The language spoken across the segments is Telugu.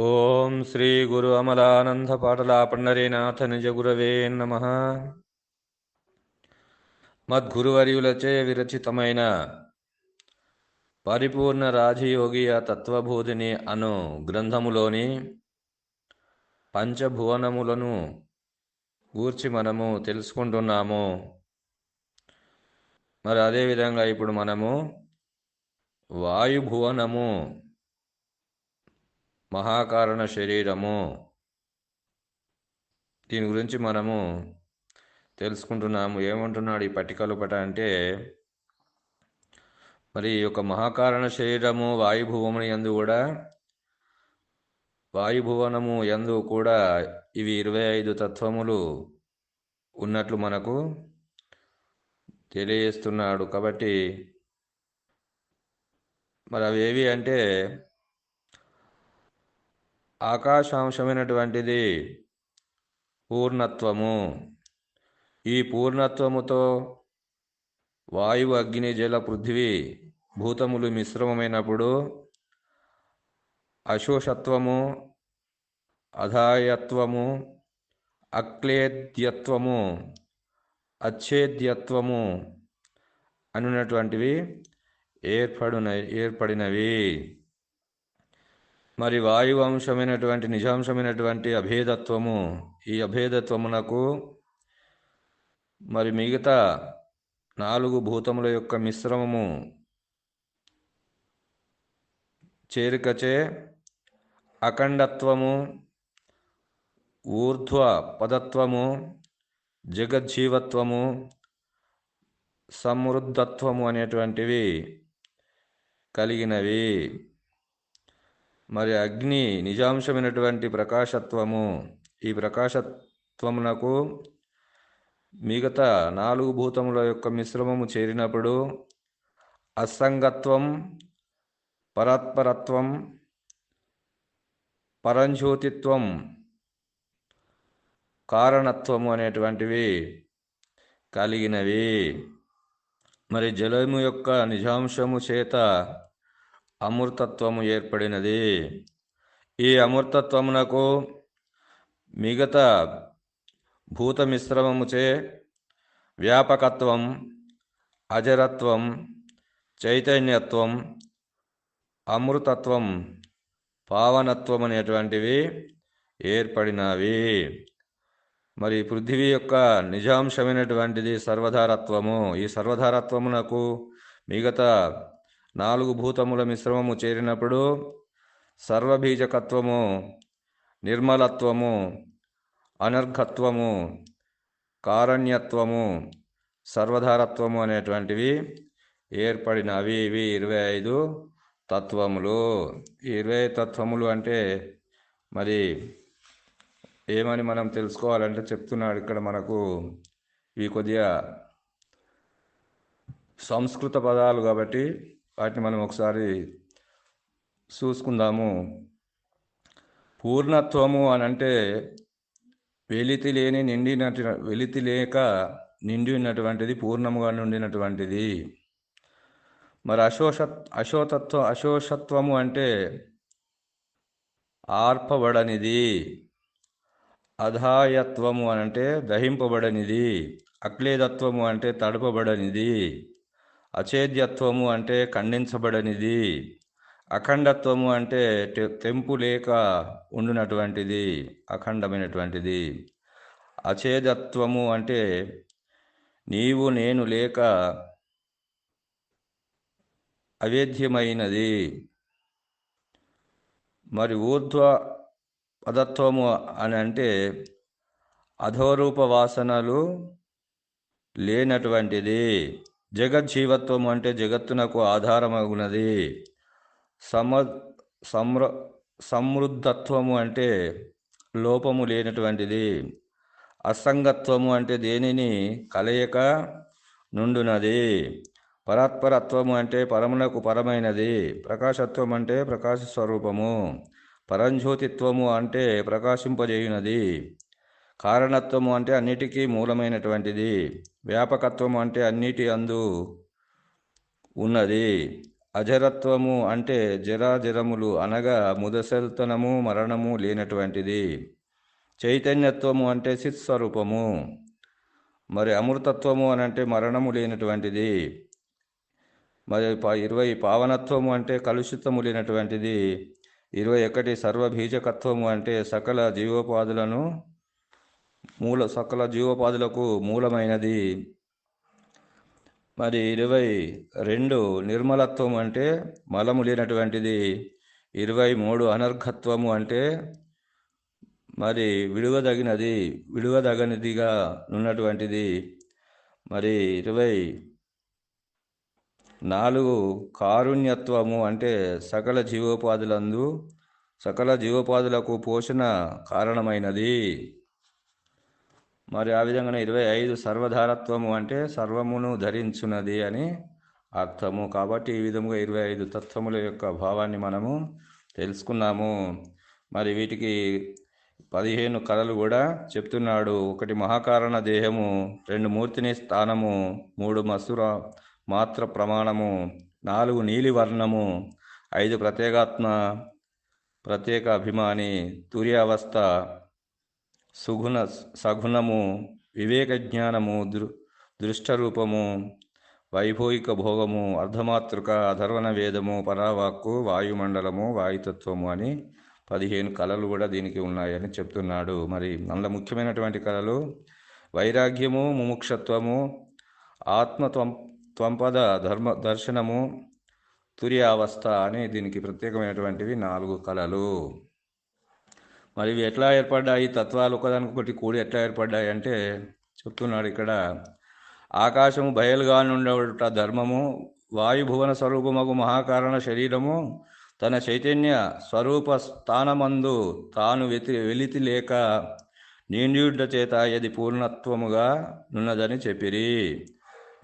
ఓం శ్రీ గురు అమలానంద పాటలా పండరీనాథ నిజ గురవే నమ. మద్గురువర్యులచే విరచితమైన పరిపూర్ణ రాజయోగియ తత్వబోధిని అను గ్రంథములోని పంచభువనములను గూర్చి మనము తెలుసుకుంటున్నాము. మరి అదేవిధంగా ఇప్పుడు మనము వాయుభువనము మహాకారణ శరీరము. దీని గురించి మనము తెలుసుకుంటున్నాము. ఏమంటున్నాడు ఈ పట్టికలుపట అంటే మరి ఈ యొక్క మహాకారణ శరీరము వాయుభువముని ఎందు కూడా వాయుభువనము ఎందు కూడా ఇవి ఇరవై ఐదు తత్వములు ఉన్నట్లు మనకు తెలియజేస్తున్నాడు. కాబట్టి మరి అవి ఏవి అంటే ఆకాశాంశమైనటువంటిది పూర్ణత్వము. ఈ పూర్ణత్వముతో వాయువు అగ్ని జల పృథ్వీ భూతములు మిశ్రమమైనప్పుడు అశోషత్వము అధాయత్వము అక్లేద్యత్వము అచ్ఛేద్యత్వము అనున్నటువంటివి ఏర్పడున ఏర్పడినవి. మరి వాయువంశమైనటువంటి నిజాంశమైనటువంటి అభేదత్వము ఈ అభేదత్వమునకు మరి మిగతా నాలుగు భూతముల యొక్క మిశ్రమము చేరికచే అఖండత్వము ఊర్ధ్వ పదత్వము జగజ్జీవత్వము సమృద్ధత్వము అనేటువంటివి కలిగినవి. మరి అగ్ని నిజాంశమైనటువంటి ప్రకాశత్వము. ఈ ప్రకాశత్వమునకు మిగతా నాలుగు భూతముల యొక్క మిశ్రమము చేరినప్పుడు అసంగత్వం పరాత్పరత్వం పరంజ్యోతిత్వం కారణత్వము అనేటువంటివి కలిగినవి. మరి జలము యొక్క నిజాంశము చేత అమృతత్వము ఏర్పడినది. ఈ అమృతత్వమునకు మిగతా భూత మిశ్రమముచే వ్యాపకత్వం అజరత్వం చైతన్యత్వం అమృతత్వం పావనత్వం అనేటువంటివి ఏర్పడినవి. మరి పృథివీ యొక్క నిజాంశమైనటువంటిది సర్వధారత్వము. ఈ సర్వధారత్వమునకు మిగతా నాలుగు భూతముల మిశ్రమము చేరినప్పుడు సర్వబీజకత్వము నిర్మలత్వము అనర్ఘత్వము కారణ్యత్వము సర్వధారత్వము అనేటువంటివి ఏర్పడినవి. ఇవి ఇరవై ఐదు తత్వములు. ఇరవై తత్వములు అంటే మరి ఏమని మనం తెలుసుకోవాలంటే చెప్తున్నాడు ఇక్కడ మనకు ఇవి కొద్దిగా సంస్కృత పదాలు కాబట్టి వాటిని మనం ఒకసారి చూసుకుందాము. పూర్ణత్వము అని అంటే వెలితి లేని నిండినటు వెలితి లేక నిండి ఉన్నటువంటిది పూర్ణముగా నిండినటువంటిది మరి అశోష అశోతత్వం అశోషత్వము అంటే ఆర్పబడనిది. అధాయత్వము అని అంటే దహింపబడనిది. అక్లేదత్వము అంటే తడపబడనిది. అచేద్యత్వము అంటే ఖండించబడనిది. అఖండత్వము అంటే తెంపు లేక ఉండినటువంటిది అఖండమైనటువంటిది. అచేదత్వము అంటే నీవు నేను లేక అవేద్యమైనది. మరి ఊర్ధ్వ పదత్వము అని అంటే అధోరూప వాసనలు లేనటువంటిది. జగజ్జీవత్వము అంటే జగత్తునకు ఆధారమగునది. సమ సమ్ర సమృద్ధత్వము అంటే లోపము లేనటువంటిది. అసంగత్వము అంటే దేనిని కలయక నుండునది. పరాత్పరత్వము అంటే పరమునకు పరమైనది. ప్రకాశత్వం అంటే ప్రకాశ స్వరూపము పరంజ్యోతిత్వము అంటే ప్రకాశింపజేయునది. కారణత్వము అంటే అన్నిటికీ మూలమైనటువంటిది. వ్యాపకత్వము అంటే అన్నిటి అందు ఉన్నది. అజరత్వము అంటే జరాజరములు అనగా ముదసల్తనము మరణము లేనటువంటిది. చైతన్యత్వము అంటే చిత్స్వరూపము మరి అమృతత్వము అని అంటే మరణము లేనటువంటిది. మరి ఇరవై పావనత్వము అంటే కలుషితము లేనటువంటిది. ఇరవై ఒకటి సర్వబీజకత్వము అంటే సకల జీవోపాధులను మూల సకల జీవోపాధులకు మూలమైనది. మరి ఇరవై రెండు నిర్మలత్వం అంటే మలము లేనటువంటిది. ఇరవై మూడు అనర్ఘత్వము అంటే మరి విడువదగినది విడువదగనిదిగా ఉన్నటువంటిది మరి ఇరవై నాలుగు కారుణ్యత్వము అంటే సకల జీవోపాధులందు సకల జీవోపాధులకు పోషణ కారణమైనది. మరి ఆ విధంగానే ఇరవై ఐదు సర్వధారత్వము అంటే సర్వమును ధరించున్నది అని అర్థము. కాబట్టి ఈ విధముగా ఇరవై ఐదు తత్వముల యొక్క భావాన్ని మనము తెలుసుకున్నాము. మరి వీటికి పదిహేను కథలు కూడా చెప్తున్నాడు. ఒకటి మహాకారణ దేహము రెండు మూర్తిని స్థానము మూడు మసుర మాత్ర ప్రమాణము నాలుగు నీలి వర్ణము ఐదు ప్రత్యేగాత్మ ప్రత్యేక అభిమాని తుర్యావస్థ సుగుణ సగుణము వివేక జ్ఞానము దృ దృష్టరూపము వైభోగిక భోగము అర్ధమాతృక అధర్వణ వేదము పరావాక్కు వాయుమండలము వాయుతత్వము అని పదిహేను కళలు కూడా దీనికి ఉన్నాయని చెప్తున్నాడు. మరి అందులో ముఖ్యమైనటువంటి కళలు వైరాగ్యము ముముక్షత్వము ఆత్మ త్వం త్వంపద ధర్మ దర్శనము తుర్యావస్థ అని దీనికి ప్రత్యేకమైనటువంటివి నాలుగు కళలు. మరి ఇవి ఎట్లా ఏర్పడ్డాయి? తత్వాలు ఒకదానికొకటి కూడి ఎట్లా ఏర్పడ్డాయి అంటే చెప్తున్నాడు ఇక్కడ ఆకాశము బయలుగా నుండట ధర్మము వాయుభువన స్వరూపమగు మహాకారణ శరీరము తన చైతన్య స్వరూప స్థానమందు తాను వెతి వెలితి లేక నిండ్యుడ్డ చేత ఇది పూర్ణత్వముగా నున్నదని చెప్పిరి.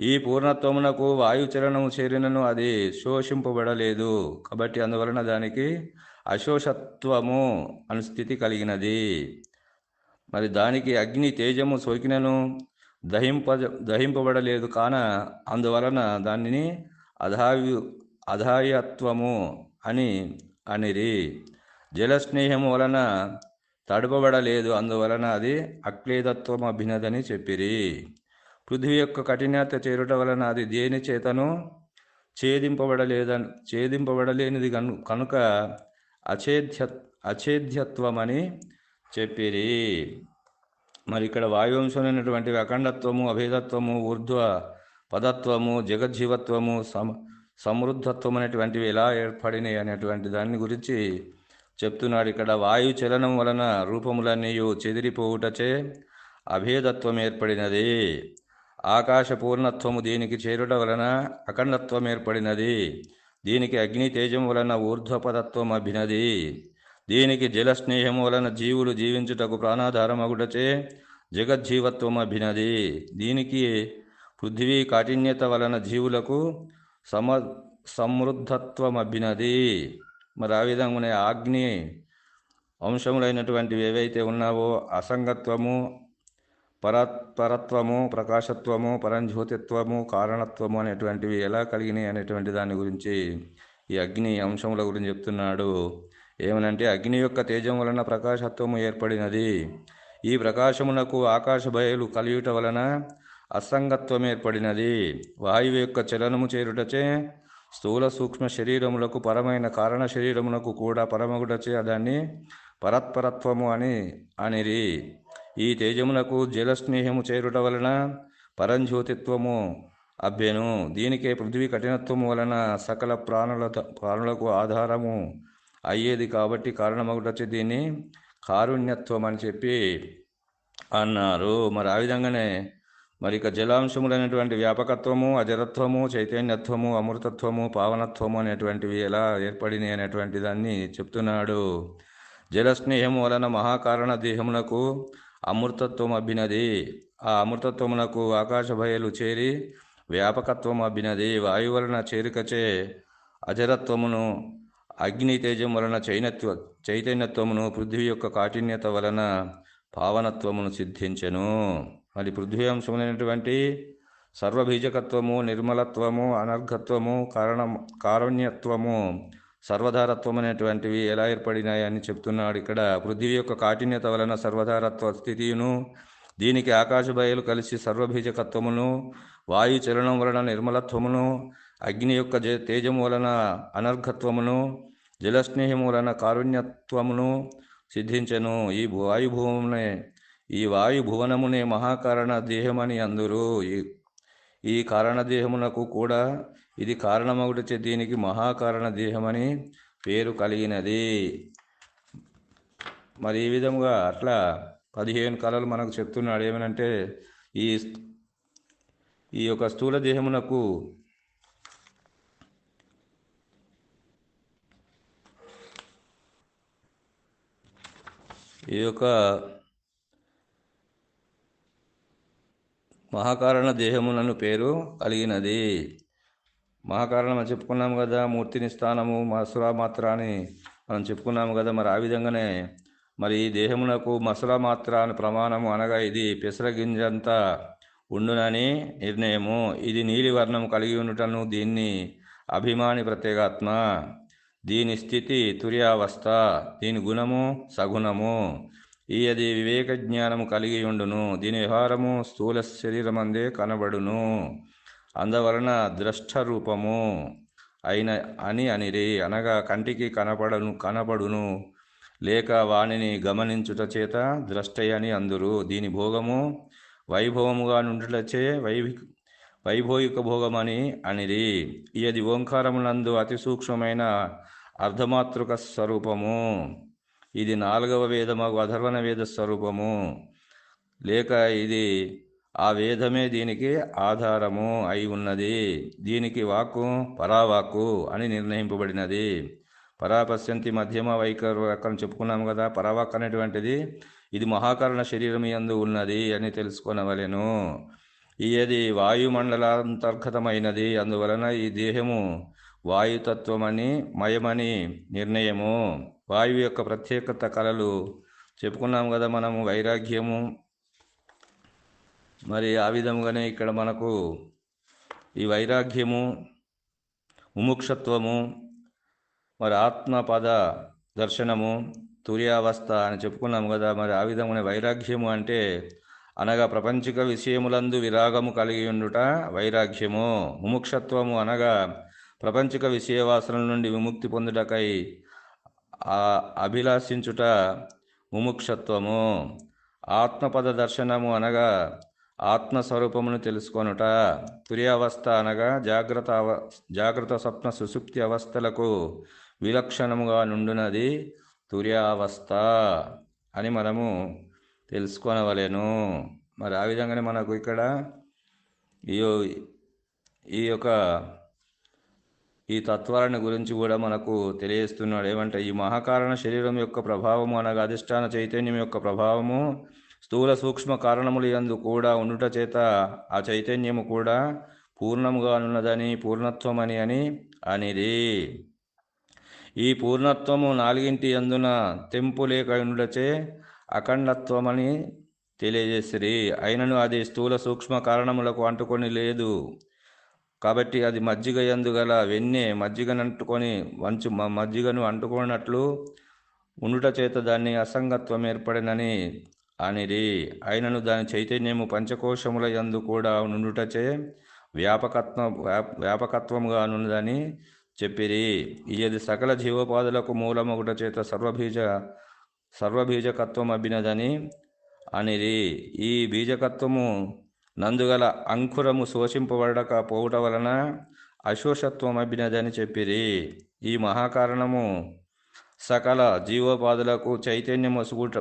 ఈ పూర్ణత్వమునకు వాయుచరణము చేరినను అది శోషింపబడలేదు. కాబట్టి అందువలన దానికి అశోషత్వము అను స్థితి కలిగినది. మరి దానికి అగ్ని తేజము సోకినను దహింప దహింపబడలేదు కాన అందువలన దానిని అధాయు అధాయత్వము అని అనిరి. జలస్నేహము వలన తడపబడలేదు అందువలన అది అక్లేదత్వం అభినదని చెప్పిరి. పృథ్వీ యొక్క కఠినత చేరుట వలన అది దేని చేతను ఛేదింపబడలేదని ఛేదింపబడలేనిది కను కనుక అచేధ్య అచేధ్యత్వమని చెప్పిరి. మరి ఇక్కడ వాయువంశమైనటువంటివి అఖండత్వము అభేదత్వము ఊర్ధ్వ పదత్వము జగజ్జీవత్వము సమ సమృద్ధత్వం అనేటువంటివి ఎలా ఏర్పడినాయి అనేటువంటి దాని గురించి చెప్తున్నాడు. ఇక్కడ వాయు చలనం వలన రూపములన్నీయు చెదిరిపోవుటచే అభేదత్వం ఏర్పడినది. ఆకాశ పూర్ణత్వము దీనికి చేరుట వలన అఖండత్వం ఏర్పడినది. దీనికి అగ్ని తేజం వలన ఊర్ధ్వపదత్వం అభినది. దీనికి జల స్నేహం వలన జీవులు జీవించుటకు ప్రాణాధారమగుటచే జగజ్జీవత్వం అభినది. దీనికి పృథ్వీ కాఠిన్యత వలన జీవులకు సమ సమృద్ధత్వం అభినది. మరి ఆ విధంగానే ఆగ్ని అంశములైనటువంటివి ఏవైతే ఉన్నావో అసంగత్వము పర పరత్వము ప్రకాశత్వము పరంజ్యోతిత్వము కారణత్వము అనేటువంటివి ఎలా కలిగినాయి అనేటువంటి దాని గురించి ఈ అగ్ని అంశముల గురించి చెప్తున్నాడు. ఏమనంటే అగ్ని యొక్క తేజం వలన ప్రకాశత్వము ఏర్పడినది. ఈ ప్రకాశమునకు ఆకాశ బయలు కలియుట వలన అసంగత్వం ఏర్పడినది. వాయువు యొక్క చలనము చేరుటచే స్థూల సూక్ష్మ శరీరములకు పరమైన కారణ శరీరమునకు కూడా పరమగుటచే దాన్ని పరత్పరత్వము అని అనిరి. ఈ తేజమునకు జలస్నేహము చేరుట వలన పరంజ్యోతిత్వము. అభ్యను దీనికే పృథ్వీ కఠినత్వము వలన సకల ప్రాణుల ప్రాణులకు ఆధారము అయ్యేది కాబట్టి కారణమగుటచ్చి దీన్ని కారుణ్యత్వం అని చెప్పి అన్నారు. మరి ఆ విధంగానే మరి ఇక జలాంశములైనటువంటి వ్యాపకత్వము అజరత్వము చైతన్యత్వము అమృతత్వము పావనత్వము అనేటువంటివి ఎలా ఏర్పడినాయి అనేటువంటి దాన్ని చెప్తున్నాడు. జలస్నేహము వలన మహాకారణ దేహమునకు అమృతత్వం అభినది. ఆ అమృతత్వమునకు ఆకాశ భయలు చేరి వ్యాపకత్వం అభినది. వాయు వలన చేరికచే అజరత్వమును అగ్ని తేజం వలన చైనత్వ చైతన్యత్వమును పృథ్వీ యొక్క కాఠిన్యత వలన పావనత్వమును సిద్ధించెను. మరి పృథ్వీ అంశములైనటువంటి సర్వబీజకత్వము నిర్మలత్వము అనర్ఘత్వము కారణ కారుణ్యత్వము సర్వధారత్వం అనేటువంటివి ఎలా ఏర్పడినాయని చెప్తున్నాడు ఇక్కడ. పృథ్వీ యొక్క కాఠిన్యత వలన సర్వధారత్వ స్థితియును దీనికి ఆకాశ బయలు కలిసి సర్వబీజకత్వమును వాయు చలనం వలన నిర్మలత్వమును అగ్ని యొక్క తేజము వలన అనర్ఘత్వమును జలస్నేహము వలన కారుణ్యత్వమును సిద్ధించెను. ఈ వాయుభూమునే ఈ వాయుభువనమునే మహాకారణ దేహమని అందురు. ఈ ఈ కారణదేహమునకు కూడా ఇది కారణమగుటచే దీనికి మహాకారణ దేహమని పేరు కలిగినది. మరి ఈ విధంగా అట్లా పదిహేను కళలు మనకు చెప్తున్నాడు. ఏమనంటే ఈ ఈ యొక్క స్థూల దేహమునకు ఈ యొక్క మహాకారణ దేహమునను పేరు కలిగినది. మహాకారణం అని చెప్పుకున్నాం కదా మూర్తిని స్థానము మసురా మాత్ర అని మనం చెప్పుకున్నాము కదా మరి ఆ విధంగానే మరి ఈ దేహమునకు మసురా మాత్ర అని ప్రమాణము అనగా ఇది పెసరగింజంతా ఉండునని నిర్ణయము. ఇది నీలి వర్ణం కలిగి ఉండటను దీన్ని అభిమాని ప్రత్యేగాత్మ. దీని స్థితి తుర్యావస్థ. దీని గుణము సగుణము. ఈ అది వివేక జ్ఞానము కలిగి ఉండును. దీని వ్యవహారము స్థూల శరీరమందే కనబడును. అందువలన ద్రష్ట రూపము అయిన అని అనిరి అనగా కంటికి కనపడను కనపడును లేక వానిని గమనించుట చేత ద్రష్టయని అందురు. దీని భోగము వైభవముగా నుండుటచే వైభి వైభోగిక భోగమని అనిరి. ఇది ఓంకారమునందు అతి సూక్ష్మమైన అర్ధమాతృక స్వరూపము. ఇది నాలుగవ వేదమగు అధర్వణ వేద స్వరూపము. లేక ఇది ఆ వేదమే దీనికి ఆధారము అయి ఉన్నది. దీనికి వాక్కు పరావాక్కు అని నిర్ణయింపబడినది. పరాపశ్యంతి మధ్యమ వైఖరి చెప్పుకున్నాము కదా పరావాక్ అనేటువంటిది ఇది మహాకరణ శరీరం ఎందు ఉన్నది అని తెలుసుకొనవలెను. ఇది వాయుమండలాంతర్గతమైనది అందువలన ఈ దేహము వాయుతత్వమని మయమని నిర్ణయము. వాయువు యొక్క ప్రత్యేకత కళలు చెప్పుకున్నాం కదా మనము వైరాగ్యము మరి ఆ విధంగానే ఇక్కడ మనకు ఈ వైరాగ్యము ముముక్షత్వము మరి ఆత్మపద దర్శనము తుర్యావస్థ అని చెప్పుకున్నాము కదా మరి ఆ విధంగానే వైరాగ్యము అంటే అనగా ప్రపంచిక విషయములందు విరాగము కలిగి ఉండుట వైరాగ్యము. ముముక్షత్వము అనగా ప్రపంచిక విషయవాసనల నుండి విముక్తి పొందుటకై ఆ అభిలాషించుట ముముక్షత్వము. ఆత్మపద దర్శనము అనగా ఆత్మస్వరూపమును తెలుసుకొనుట తుర్యావస్థ అనగా జాగ్రత్త అవ జాగ్రత్త స్వప్న సుసుప్తి అవస్థలకు విలక్షణముగా నుండునది తుర్యావస్థ అని మనము తెలుసుకొనవలెను. మరి ఆ విధంగానే మనకు ఇక్కడ ఈ ఈ యొక్క ఈ తత్వాలను గురించి కూడా మనకు తెలియజేస్తున్నాడు. ఏమంటే ఈ మహాకారణ శరీరం యొక్క ప్రభావము అనగా అధిష్టాన చైతన్యం యొక్క ప్రభావము స్థూల సూక్ష్మ కారణములు యందు కూడా ఉండుట చేత ఆ చైతన్యము కూడా పూర్ణముగా ఉన్నదని పూర్ణత్వమని అని అనేది ఈ పూర్ణత్వము నాలుగింటి అందున తెంపు లేక ఉండుటచే అఖండత్వమని తెలియజేసిరి. అయినను అది స్థూల సూక్ష్మ కారణములకు అంటుకొని లేదు. కాబట్టి అది మజ్జిగ ఎందుగల వెన్నె మజ్జిగను అంటుకొని వంచు మజ్జిగను అంటుకున్నట్లు ఉండుట చేత దాన్ని అసంగత్వం ఏర్పడినని అనిరి అయినను దాని చైతన్యము పంచకోశముల యందు కూడా నుండుటచే వ్యాపకత్వ వ్యాపకత్వముగా ఉన్నదని చెప్పిరి. ఇది సకల జీవోపాధులకు మూలమొకట చేత సర్వబీజ సర్వబీజకత్వం అభినదని అనిరి. ఈ బీజకత్వము నందుగల అంకురము శోషింపబడక పోవుట వలన అశోషత్వం అభినదని చెప్పిరి. ఈ మహాకారణము సకల జీవోపాధులకు చైతన్యం వసుగుట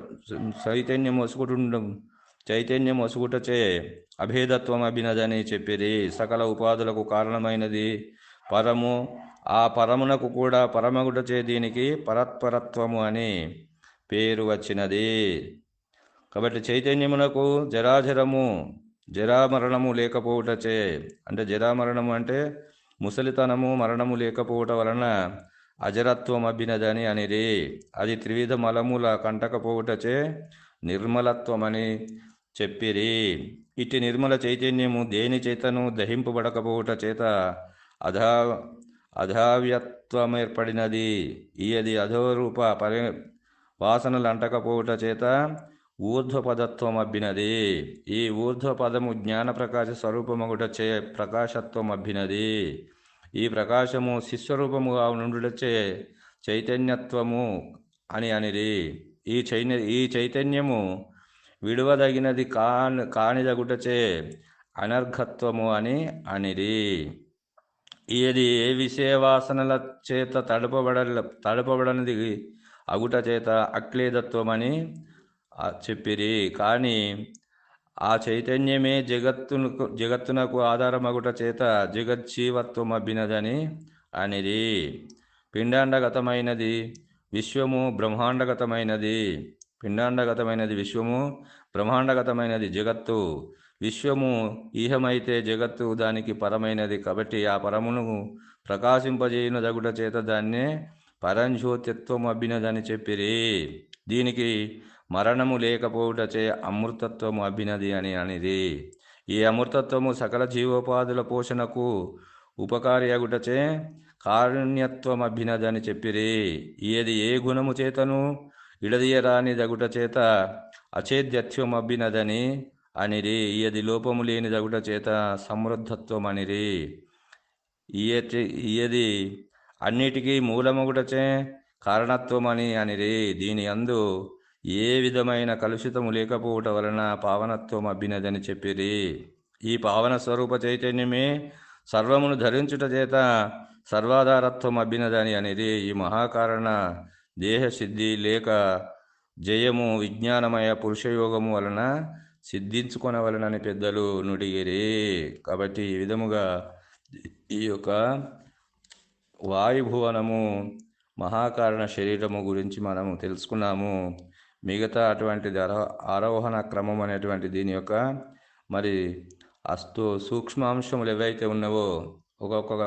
చైతన్యం వసుగుటుండ చైతన్యం వసుగుటచే అభేదత్వం అభినదని చెప్పిరి. సకల ఉపాధులకు కారణమైనది పరము. ఆ పరమునకు కూడా పరమగుటచే దీనికి పరత్పరత్వము అని పేరు వచ్చినది. కాబట్టి చైతన్యమునకు జరాజరము జరామరణము లేకపోవుటచే అంటే జరామరణము అంటే ముసలితనము మరణము లేకపోవటం వలన అజరత్వం అభినదని అనిది అది త్రివిధ మలముల కంటకపోవుటచే నిర్మలత్వమని చెప్పిరి. ఇట్టి నిర్మల చైతన్యము దేని చేతను దహింపబడకపోవుట చేత అధా అధావ్యత్వం ఏర్పడినది ఈయది అధోరూప పరి వాసనలు అంటకపోవుట చేత ఊర్ధ్వపదత్వం అబ్బినది ఈ ఊర్ధ్వపదము జ్ఞాన ప్రకాశ స్వరూపమగుట చే ప్రకాశత్వం అబ్బినది ఈ ప్రకాశము శిస్వరూపముగా నుండుటచే చైతన్యత్వము అని అనిది ఈ చైన ఈ చైతన్యము విడువదగినది కాని కానిదగుటచే అనర్ఘత్వము అని అనిది ఇది ఏ విషయవాసనల చేత తడపబడ తడపబడనిది అగుట చేత అక్లేదత్వమని చెప్పిరి. కానీ ఆ చైతన్యమే జగత్తునకు జగత్తునకు ఆధారమగుట చేత జగజ్జీవత్వం అబ్బినదని అనేది. పిండాండగతమైనది విశ్వము బ్రహ్మాండగతమైనది. పిండాండగతమైనది విశ్వము బ్రహ్మాండగతమైనది జగత్తు. విశ్వము ఈహమైతే జగత్తు దానికి పరమైనది కాబట్టి ఆ పరమును ప్రకాశింపజేయున దగుట చేత దాన్నే పరంజ్యోతిత్వం అబ్బినదని చెప్పిరి. దీనికి మరణము లేకపోవుటచే అమృతత్వము అభినది అని అనిది. ఈ అమృతత్వము సకల జీవోపాధుల పోషణకు ఉపకారి అగుటచే కారుణ్యత్వం అభినదని చెప్పిరి. ఏది ఏ గుణము చేతను? ఇడదీయరాని దగుట చేత అచేద్యత్వం అభినదని అనిరి. ఈయది లోపము లేని దగుట చేత సమృద్ధత్వం అనిరి ఇయది ఈయది అన్నిటికీ మూలమగుటచే కారణత్వం అని అనిరి. దీని అందు ఏ విధమైన కలుషితము లేకపోవట వలన పావనత్వం అబ్బినదని చెప్పిరి. ఈ పావన స్వరూప చైతన్యమే సర్వమును ధరించుట చేత సర్వాధారత్వం అబ్బినదని అనేది ఈ మహాకారణ దేహసిద్ధి లేక జయము విజ్ఞానమయ పురుషయోగము వలన సిద్ధించుకొనవలనని పెద్దలు నుడిగిరి. కాబట్టి ఈ విధముగా ఈ యొక్క వాయుభువనము మహాకారణ శరీరము గురించి మనము తెలుసుకున్నాము. మిగతా అటువంటిది అరో ఆరోహణ క్రమం అనేటువంటి దీని యొక్క మరి అస్తు సూక్ష్మాంశములు ఏవైతే ఉన్నావో ఒక్కొక్క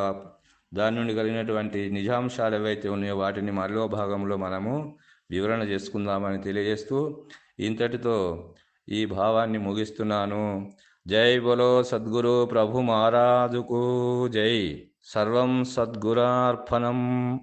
దాని నుండి కలిగినటువంటి నిజాంశాలు ఏవైతే ఉన్నాయో వాటిని మరో భాగంలో మనము వివరణ చేసుకుందామని తెలియజేస్తూ ఇంతటితో ఈ భావాన్ని ముగిస్తున్నాను. జై బలో సద్గురు ప్రభు మహారాజుకు జై. సర్వం సద్గురార్పణం.